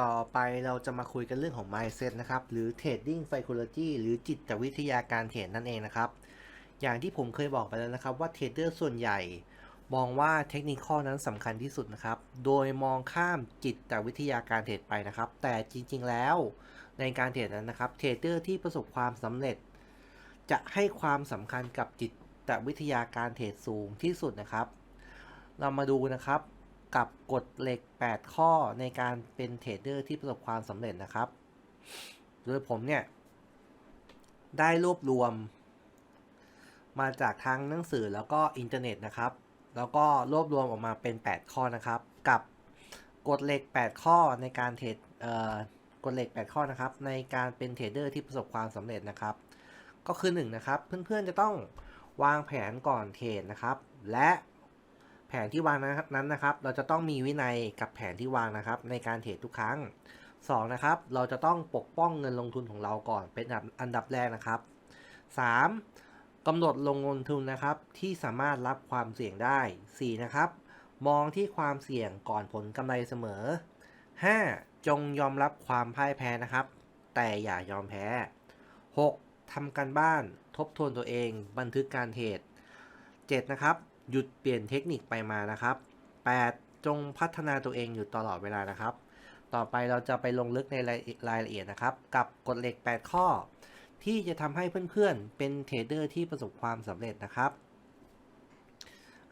ต่อไปเราจะมาคุยกันเรื่องของ mindset นะครับ หรือ trading psychology หรือจิตวิทยาการเทรดนั่นเองนะครับ อย่างที่ผมเคยบอกไปแล้วนะครับว่าเทรดเดอร์ส่วนใหญ่ มองว่าเทคนิคนั้นสำคัญที่สุดนะครับ โดยมองข้ามจิตวิทยาการเทรดไปนะครับ แต่จริงๆแล้วในการเทรดนั้นนะครับ เทรดเดอร์ที่ประสบความสำเร็จ จะให้ความสำคัญกับจิตวิทยาการเทรดสูงที่สุดนะครับ เรามาดูนะครับ กับกฎเหล็ก 8 ข้อในการเป็นเทรดเดอร์ที่ประสบความสำเร็จนะครับ โดยผมเนี่ย ได้รวบรวม มาจากทั้งหนังสือแล้วก็อินเทอร์เน็ตนะครับ แล้วก็รวบรวมออกมาเป็น 8 ข้อนะครับ กับกฎเหล็ก 8 ข้อในการเทรดเอ่อกฎเหล็ก 8 ข้อนะครับ ในการเป็นเทรดเดอร์ที่ประสบความสำเร็จนะครับ ก็คือ 1 นะครับ เพื่อนๆจะต้องวางแผนก่อนเทรดนะครับ และ แผนที่วางนั้นนะครับ เราจะต้องมีวินัยกับแผนที่วางนะครับ ในการเทรดทุกครั้ง 2 นะครับ เราจะต้องปกป้องเงินลงทุนของเราก่อนเป็นอันดับแรกนะครับ 3. กำหนดลงทุนนะครับ ที่สามารถรับความเสี่ยงได้ 4. นะครับ มองที่ความเสี่ยงก่อนผลกำไรเสมอ 5. จงยอมรับความพ่ายแพ้นะครับ แต่อย่ายอมแพ้ 6. ทำการบ้าน ทบทวนตัวเอง บันทึกการเทรด 7. นะครับ หยุดเปลี่ยนเทคนิคไปมานะครับ 8. จงพัฒนาตัวเองอยู่ตลอดเวลานะครับ ต่อไปเราจะไปลงลึกในรายละเอียดนะครับ กับกฎเหล็ก 8 ข้อ ที่จะทำให้เพื่อนๆ เป็นเทรดเดอร์ที่ประสบความสำเร็จนะครับ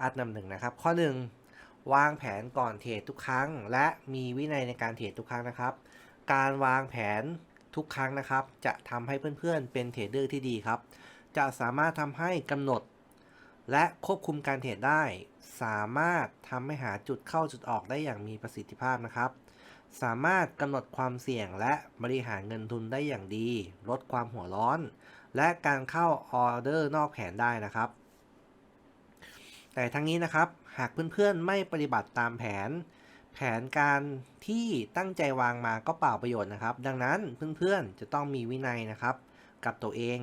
อันนำหนึ่งนะครับ ข้อ 1 วางแผนก่อนเทรดทุกครั้ง และมีวินัยในการเทรดทุกครั้งนะครับ การวางแผนทุกครั้งนะครับ จะทำให้เพื่อนๆ เป็นเทรดเดอร์ที่ดีครับ จะสามารถทำให้กำหนด และควบคุมการเทรดได้ สามารถทำให้หาจุดเข้าจุดออกได้อย่างมีประสิทธิภาพนะครับ สามารถกำหนดความเสี่ยงและบริหารเงินทุนได้อย่างดี ลดความหัวร้อน และการเข้าออเดอร์นอกแผนได้นะครับ แต่ทั้งนี้นะครับ หากเพื่อนๆไม่ปฏิบัติตามแผน แผนการที่ตั้งใจวางมาก็เปล่าประโยชน์นะครับ ดังนั้นเพื่อนๆจะต้องมีวินัยนะครับ กับตัวเอง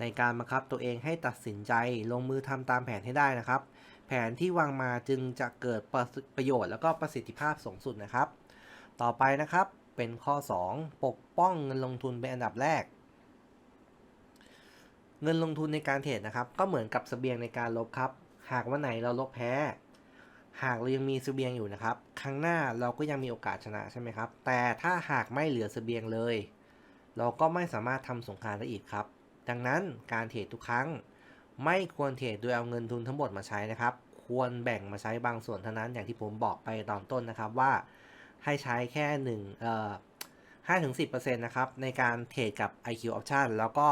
ในการบังคับตัวเองให้ตัดสินใจลงมือทำตามแผนให้ได้นะครับ แผนที่วางมาจึงจะเกิดประโยชน์แล้วก็ประสิทธิภาพสูงสุดนะครับ ต่อไปนะครับเป็นข้อ 2 ปกป้องเงินลงทุนเป็นอันดับแรก เงินลงทุนในการเทรดนะครับ ก็เหมือนกับเสบียงในการลบครับ หากวันไหนเราลบแพ้ หากเรายังมีเสบียงอยู่นะครับ ครั้งหน้าเราก็ยังมีโอกาสชนะใช่ไหมครับ แต่ถ้าหากไม่เหลือเสบียงเลย เราก็ไม่สามารถทำสงครามได้อีกครับ ดังนั้นการเทรดทุกครั้ง ไม่ควรเทรดโดยเอาเงินทุนทั้งหมดมาใช้นะครับ ควรแบ่งมาใช้บางส่วนเท่านั้นอย่างที่ผมบอกไปตอนต้นนะครับว่าให้ใช้แค่หนึ่งเอ่อห้าถึงสิบเปอร์เซ็นต์นะครับในการเทรดกับ IQ Option แล้วก็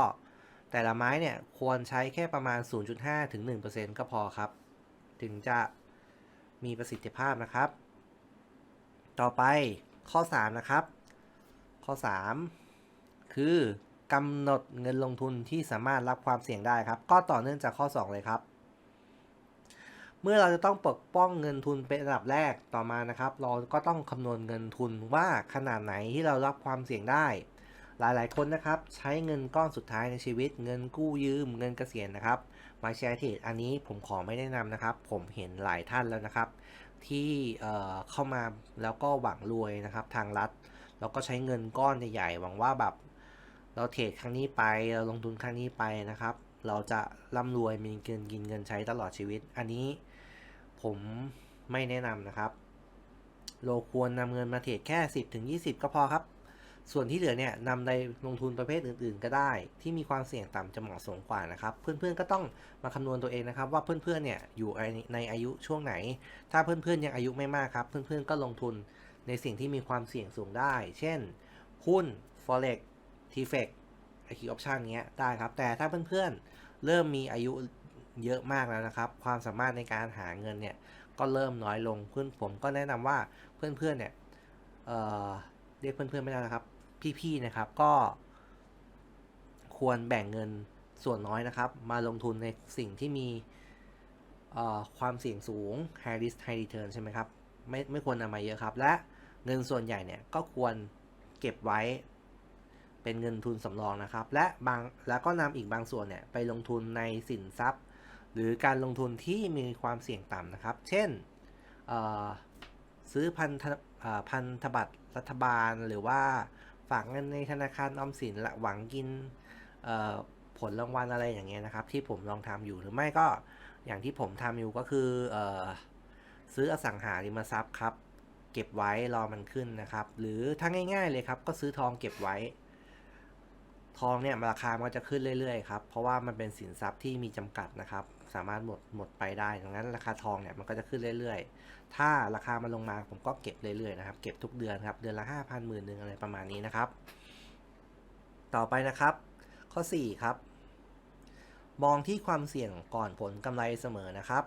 แต่ละไม้เนี่ยควรใช้แค่ประมาณ 0.5ถึง1%ก็พอครับ ถึงจะมีประสิทธิภาพนะครับ ต่อไปข้อ 3 นะครับ ข้อ 3 คือ กำหนดเงินลงทุนที่สามารถรับความเสี่ยงได้ครับ ก็ต่อเนื่องจากข้อ 2 เลยครับ เมื่อเราจะต้องปกป้องเงินทุนเป็นอันดับแรกต่อมานะครับ เราก็ต้องคำนวณเงินทุนว่าขนาดไหนที่เรารับความเสี่ยงได้ หลายๆ คนนะครับ ใช้เงินก้อนสุดท้ายในชีวิต เงินกู้ยืม เงินเกษียณนะครับ มาแชร์เทรดอันนี้ผมขอไม่แนะนำนะครับ ผมเห็นหลายท่านแล้วนะครับ ที่เเข้ามาแล้วก็หวังรวยนะครับ ทางรัฐแล้วก็ใช้เงินก้อนใหญ่ๆหวังว่าแบบ เราเทรดครั้งนี้ไปเราลงทุนครั้งนี้ไปนะครับ เราจะร่ำรวยมีเงินกินเงินใช้ตลอดชีวิต อันนี้ผมไม่แนะนำนะครับ เราควรนำเงินมาเทรดแค่ 10ถึง20 ก็พอครับ ส่วนที่เหลือเนี่ยนำในลงทุนประเภทอื่น ๆ ก็ได้ ที่มีความเสี่ยงต่ำจะเหมาะสมกว่านะครับ เพื่อนๆก็ต้องมาคำนวณตัวเองนะครับ ว่าเพื่อนๆเนี่ยอยู่ในอายุช่วงไหน ถ้าเพื่อนๆยังอายุไม่มากครับ เพื่อนๆก็ลงทุนในสิ่งที่มีความเสี่ยงสูงได้ เช่น หุ้น forex t f e c IQ option เงี้ยได้ครับ แต่ถ้าเพื่อนๆ เริ่มมีอายุเยอะมากแล้วนะครับ ความสามารถในการหาเงินเนี่ย ก็เริ่มน้อยลงเพื่อนผมก็แนะนำว่าเพื่อนๆเนี่ยเเรียกเพื่อนๆไม่ได้นะครับ พี่ๆนะครับก็ ควรแบ่งเงินส่วนน้อยนะครับ มาลงทุนในสิ่งที่มีความเสี่ยงสูง high risk high return ใช่ไหมครับ ไม่ไม่ควรนำมาเยอะครับ และเงินส่วนใหญ่เนี่ยก็ควรเก็บไว้ เป็นเงินทุนสำรองนะครับ และบางแล้วก็นำอีกบางส่วนเนี่ยไปลงทุนในสินทรัพย์ หรือการลงทุนที่มีความเสี่ยงต่ำนะครับ เช่นซื้อพันธพันธบัตรรัฐบาลหรือว่าฝากเงินในธนาคารออมสินและหวังกินผลรางวัลอะไรอย่างเงี้ยนะครับ ที่ผมลองทำอยู่หรือไม่ก็อย่างที่ผมทำอยู่ก็คือเออซื้ออสังหาริมทรัพย์ครับ เก็บไว้รอมันขึ้นนะครับ หรือถ้าง่าย ๆเลยครับ ก็ซื้อทองเก็บไว้ ทองเนี่ยราคามันก็จะขึ้นเรื่อยๆครับเพราะว่ามันเป็นสินทรัพย์ที่มีจำกัดนะครับ สามารถหมดหมดไปได้ดังนั้นราคาทองเนี่ยมันก็จะขึ้นเรื่อยๆ ถ้าราคามันลงมาผมก็เก็บเรื่อยๆนะครับ เก็บทุกเดือนครับ เดือนละห้าพันหมื่นหนึ่งอะไรประมาณนี้นะครับ ต่อไปนะครับ ข้อ 4 ครับ มองที่ความเสี่ยงก่อนผลกำไรเสมอนะครับ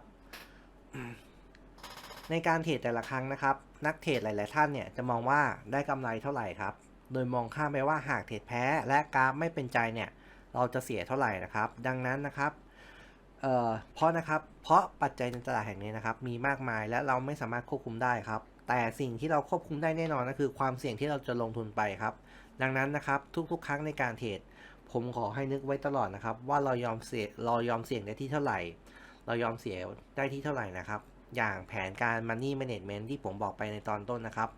ในการเทรดแต่ละครั้งนะครับ นักเทรดหลาย ๆ ท่านเนี่ยจะมองว่าได้กำไรเท่าไหร่ครับ โดยมองข้ามไปว่าหากเทรดแพ้และกราฟไม่เป็นใจเนี่ยเราจะเสียเท่าไหร่นะครับ ดังนั้นนะครับเเพราะนะครับเพราะปัจจัยในตลาดแห่งนี้นะครับมีมากมายและเราไม่สามารถควบคุมได้ครับ แต่สิ่งที่เราควบคุมได้แน่นอนก็คือความเสี่ยงที่เราจะลงทุนไปครับ ดังนั้นนะครับทุกๆ ครั้งในการเทรดผมขอให้นึกไว้ตลอดนะครับ ว่าเรายอมเสียเรายอมเสี่ยงได้ที่เท่าไหร่ เรายอมเสียได้ที่เท่าไหร่นะครับ อย่างแผนการ Money Management ที่ผมบอกไปในตอนต้นนะครับ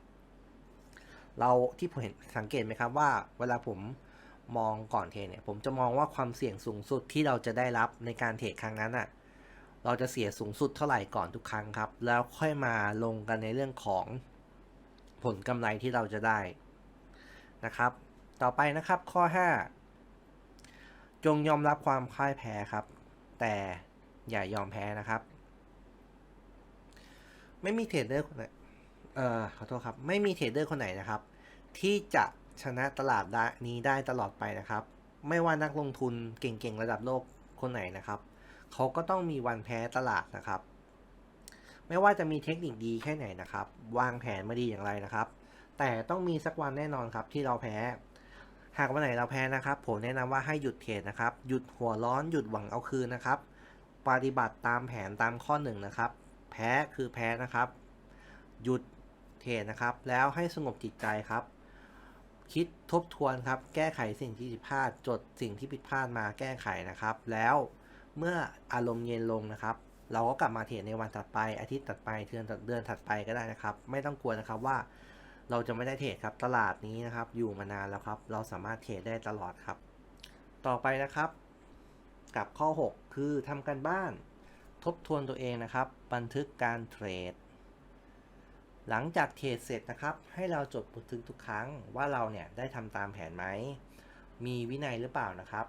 เราที่ผมเห็นสังเกตไหมครับว่าเวลาผมมองก่อนเทรดเนี่ย ผมจะมองว่าความเสี่ยงสูงสุดที่เราจะได้รับในการเทรดครั้งนั้นอะเราจะเสียสูงสุดเท่าไหร่ก่อนทุกครั้งครับ แล้วค่อยมาลงกันในเรื่องของผลกำไรที่เราจะได้นะครับ ต่อไปนะครับข้อ 5 จงยอมรับความพ่ายแพ้ครับ แต่อย่ายอมแพ้นะครับ ไม่มีเทรดเดอร์คนไหน เอ่อขอโทษครับ ไม่มีเทรดเดอร์คนไหนนะครับ ที่จะชนะตลาดนี้ได้ตลอดไปนะครับ ไม่ว่านักลงทุนเก่งๆระดับโลกคนไหนนะครับเขาก็ต้องมีวันแพ้ตลาดนะครับ ไม่ว่าจะมีเทคนิคดีแค่ไหนนะครับ วางแผนมาดีอย่างไรนะครับ แต่ต้องมีสักวันแน่นอนครับที่เราแพ้ หากวันไหนเราแพ้นะครับ ผมแนะนำว่าให้หยุดเทรดนะครับ หยุดหัวร้อนหยุดหวังเอาคืนนะครับ ปฏิบัติตามแผนตามข้อหนึ่งนะครับ แพ้คือแพ้นะครับ หยุด เทรดนะครับ แล้วให้สงบจิตใจครับ คิดทบทวนครับ แก้ไขสิ่งที่ผิดพลาด จดสิ่งที่ผิดพลาดมาแก้ไขนะครับ แล้วเมื่ออารมณ์เย็นลงนะครับ เราก็กลับมาเทรดในวันถัดไป อาทิตย์ถัดไปเดือนเดือนถัดไปก็ได้นะครับ ไม่ต้องกลัวนะครับว่าเราจะไม่ได้เทรดครับ ตลาดนี้นะครับ อยู่มานานแล้วครับ เราสามารถเทรดได้ตลอดครับ ต่อไปนะครับ กับข้อ 6 คือทำการบ้าน ทบทวนตัวเองนะครับ บันทึกการเทรด หลังจากเทรดเสร็จนะครับ ให้เราจดบันทึกทุกครั้งว่าเราเนี่ยได้ทำตามแผนไหม มีวินัยหรือเปล่านะครับ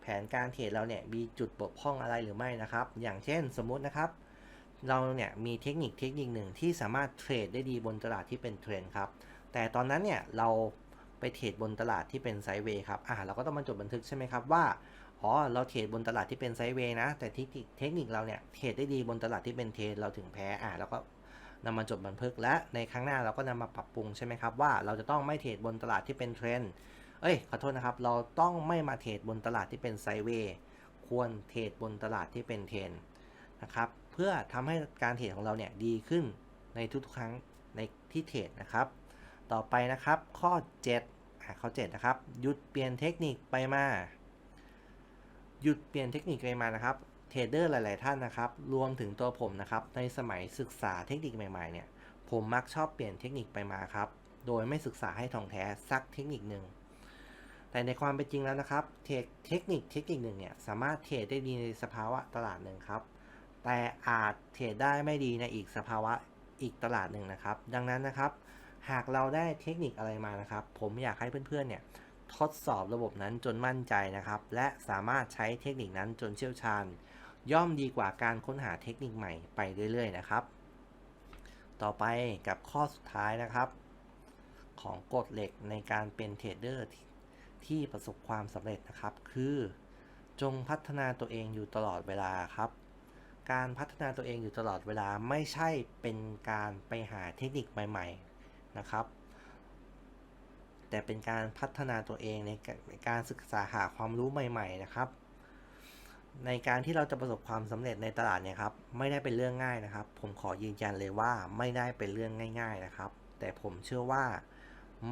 แผนการเทรดเราเนี่ยมีจุดบกพร่องอะไรหรือไม่นะครับ อย่างเช่นสมมุตินะครับ เราเนี่ยมีเทคนิคเทคนิคหนึ่งที่สามารถเทรดได้ดีบนตลาดที่เป็นเทรนด์ครับ แต่ตอนนั้นเนี่ยเราไปเทรดบนตลาดที่เป็นไซด์เวย์ครับ อ่าเราก็ต้องมาจดบันทึกใช่ไหมครับว่า อ๋อ เราเทรดบนตลาดที่เป็นไซด์เวย์นะ แต่เทคนิคเทคนิคเราเนี่ยเทรดได้ดีบนตลาดที่เป็นเทรนเราถึงแพ้ อ่าเราก็ นำมาจดบันทึกและในครั้งหน้าเราก็นำมาปรับปรุงใช่ไหมครับว่าเราจะต้องไม่เทรดบนตลาดที่เป็นเทรนด์เอ้ยขอโทษนะครับ เราต้องไม่มาเทรดบนตลาดที่เป็นไซเวย์ควรเทรดบนตลาดที่เป็นเทรนนะครับเพื่อทำให้การเทรดของเราเนี่ยดีขึ้นในทุกๆครั้งในที่เทรดนะครับ ต่อไปนะครับข้อ7อะข้อ7นะครับหยุดเปลี่ยนเทคนิคไปมาหยุดเปลี่ยนเทคนิคไปมานะครับ เทรดเดอร์หลาย ๆ ท่านนะครับ รวมถึงตัวผมนะครับ ในสมัยศึกษาเทคนิคใหม่ ๆ เนี่ย ผมมักชอบเปลี่ยนเทคนิคไปมาครับ โดยไม่ศึกษาให้ท่องแท้สักเทคนิคหนึ่ง แต่ในความเป็นจริงแล้วนะครับเทคเทคนิคเทคนิคหนึ่งเนี่ยสามารถเทรดได้ดีในสภาวะตลาดหนึ่งครับ แต่อาจเทรดได้ไม่ดีในอีกสภาวะอีกตลาดหนึ่งนะครับ ดังนั้นนะครับ หากเราได้เทคนิคอะไรมานะครับ ผมอยากให้เพื่อน ๆ เนี่ยทดสอบระบบนั้นจนมั่นใจนะครับ และสามารถใช้เทคนิคนั้นจนเชี่ยวชาญ ย่อมดีกว่าการค้นหาเทคนิคใหม่ไปเรื่อยๆนะครับ ต่อไปกับข้อสุดท้ายนะครับ ของกฎเหล็กในการเป็นเทรดเดอร์ที่ประสบความสำเร็จนะครับ คือจงพัฒนาตัวเองอยู่ตลอดเวลาครับ การพัฒนาตัวเองอยู่ตลอดเวลาไม่ใช่เป็นการไปหาเทคนิคใหม่ ๆนะครับ แต่เป็นการพัฒนาตัวเองในการศึกษาหาความรู้ใหม่ ๆ นะครับ ในการที่เราจะประสบความสำเร็จในตลาดเนี่ยครับไม่ได้เป็นเรื่องง่ายนะครับ ผมขอยืนยันเลยว่าไม่ได้เป็นเรื่องง่าย ๆนะครับ แต่ผมเชื่อว่า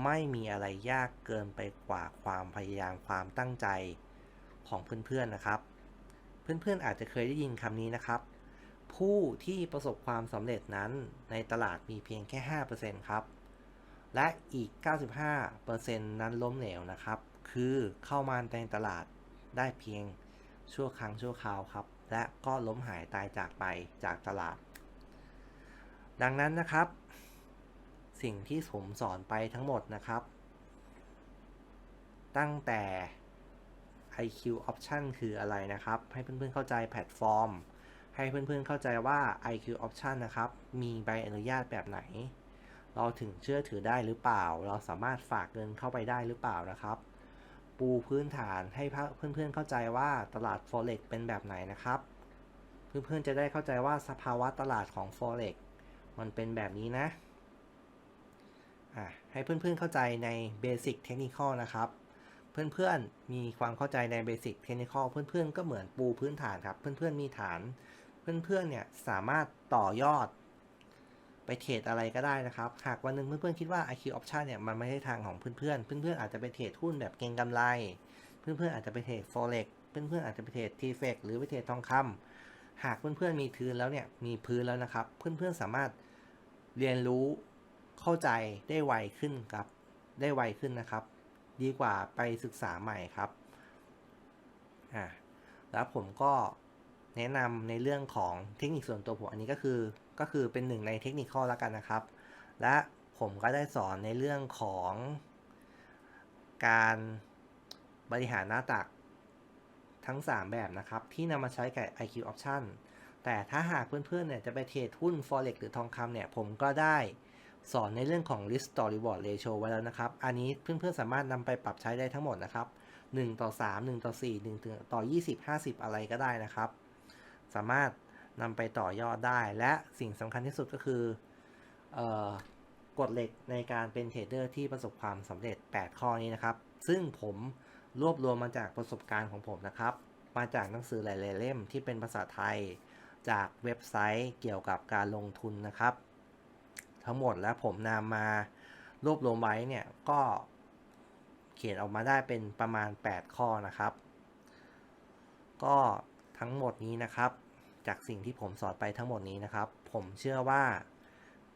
ไม่มีอะไรยากเกินไปกว่าความพยายามความตั้งใจของเพื่อนๆนะครับ เพื่อนๆอาจจะเคยได้ยินคำนี้นะครับ ผู้ที่ประสบความสำเร็จนั้นในตลาดมีเพียงแค่ 5%ครับ และอีก 95%นั้นล้มเหลวนะครับ คือเข้ามาในตลาดได้เพียง ชั่วครั้งชั่วคราวครับ และก็ล้มหายตายจากไปจากตลาด ดังนั้นนะครับ สิ่งที่ผมสอนไปทั้งหมดนะครับ ตั้งแต่ IQ Option คืออะไรนะครับ ให้เพื่อนๆเข้าใจแพลตฟอร์ม ให้เพื่อนๆเข้าใจว่า IQ Option นะครับ มีใบอนุญาตแบบไหน เราถึงเชื่อถือได้หรือเปล่า เราสามารถฝากเงินเข้าไปได้หรือเปล่านะครับ ปูพื้นฐานให้เพื่อนๆเข้าใจว่าตลาด Forex เป็นแบบไหนนะครับ เพื่อนๆจะได้เข้าใจว่าสภาวะตลาดของ Forex มันเป็นแบบนี้นะอะให้เพื่อนๆเข้าใจใน Basic Technical นะครับ เพื่อนๆมีความเข้าใจใน Basic Technical เพื่อนๆก็เหมือนปูพื้นฐานครับ เพื่อนๆมีฐาน เพื่อนๆเนี่ยสามารถต่อยอด ไปเทรดอะไรก็ได้นะครับ หากวันหนึ่งเพื่อนๆคิดว่า IQ Option เนี่ยมันไม่ใช่ทางของเพื่อนๆ เพื่อนๆอาจจะไปเทรดหุ้นแบบเก็งกำไร เพื่อนๆอาจจะไปเทรด Forex เพื่อนๆอาจจะไปเทรด TFX หรือไปเทรดทองคำหากเพื่อนๆมีพื้นแล้วเนี่ยมีพื้นแล้วนะครับ เพื่อนๆสามารถเรียนรู้เข้าใจได้ไวขึ้นครับได้ไวขึ้นนะครับ ดีกว่าไปศึกษาใหม่ครับอ่าแล้วผมก็แนะนำในเรื่องของเทคนิคส่วนตัวผมอันนี้ก็คือ ก็คือเป็นหนึ่งในเทคนิคข้อแล้วกันนะครับ และผมก็ได้สอนในเรื่องของการบริหารหน้าตักทั้ง 3 แบบนะครับ ที่นำมาใช้กับ IQ Option แต่ถ้าหากเพื่อนๆเนี่ยจะไปเทรดหุ้น Forex หรือทองคำเนี่ย ผมก็ได้สอนในเรื่องของ risk to reward ratio ไว้แล้วนะครับ อันนี้เพื่อนๆสามารถนำไปปรับใช้ได้ทั้งหมดนะครับ 1 ต่อ 3 1 ต่อ 4 1 ต่อ 20 50 อะไรก็ได้นะครับ สามารถ นำไปต่อยอดได้ และสิ่งสำคัญที่สุดก็คือออกฎเหล็กในการเป็นเทรดเดอร์ที่ประสบความสำเร็จ 8 ข้อนี้นะครับ ซึ่งผมรวบรวมมาจากประสบการณ์ของผมนะครับ มาจากหนังสือหลาย ๆ เล่มที่เป็นภาษาไทย จากเว็บไซต์เกี่ยวกับการลงทุนนะครับ ทั้งหมดแล้วผมนำมารวบรวมไว้เนี่ยก็เขียนออกมาได้เป็นประมาณ 8 ข้อนะครับ ก็ทั้งหมดนี้นะครับ จากสิ่งที่ผมสอนไปทั้งหมดนี้นะครับ ผมเชื่อว่า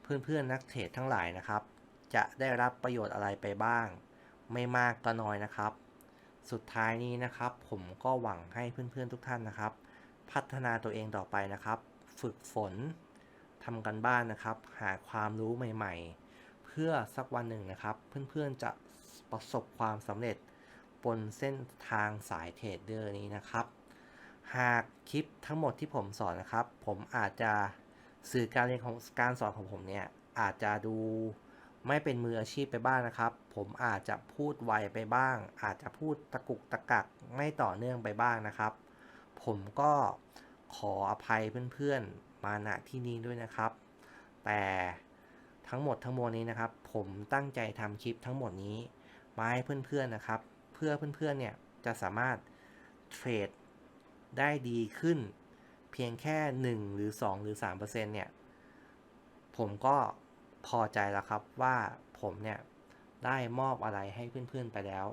เพื่อนๆนักเทรดทั้งหลายนะครับ จะได้รับประโยชน์อะไรไปบ้าง ไม่มากก็น้อยนะครับ สุดท้ายนี้นะครับ ผมก็หวังให้เพื่อนๆทุกท่านนะครับ พัฒนาตัวเองต่อไปนะครับ ฝึกฝนทำกันบ้านนะครับ หาความรู้ใหม่ ๆ เพื่อสักวันหนึ่งนะครับ เพื่อนๆจะประสบความสำเร็จบนเส้นทางสายเทรดเดอร์นี้นะครับ หากคลิปทั้งหมดที่ผมสอนนะครับ ผมอาจจะสื่อการเรียนของการสอนของผมเนี่ยอาจจะดูไม่เป็นมืออาชีพไปบ้างนะครับ ผมอาจจะพูดไวไปบ้าง อาจจะพูดตะกุกตะกักไม่ต่อเนื่องไปบ้างนะครับ ผมก็ขออภัยเพื่อนๆ มาณที่นี้ด้วยนะครับ แต่ทั้งหมดทั้งมวลนี้นะครับ ผมตั้งใจทำคลิปทั้งหมดนี้มาให้เพื่อนๆนะครับ เพื่อเพื่อนๆเนี่ยจะสามารถเทรด ได้ดีขึ้น เพียงแค่ 1 หรือ 2 หรือ3%เนี่ย ผมก็พอใจแล้วครับว่าผมเนี่ย ได้มอบอะไรให้เพื่อนๆไปแล้ว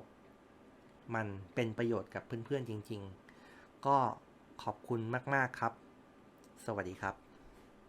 มันเป็นประโยชน์กับเพื่อนๆจริง ๆ ก็ขอบคุณมากๆครับ สวัสดีครับ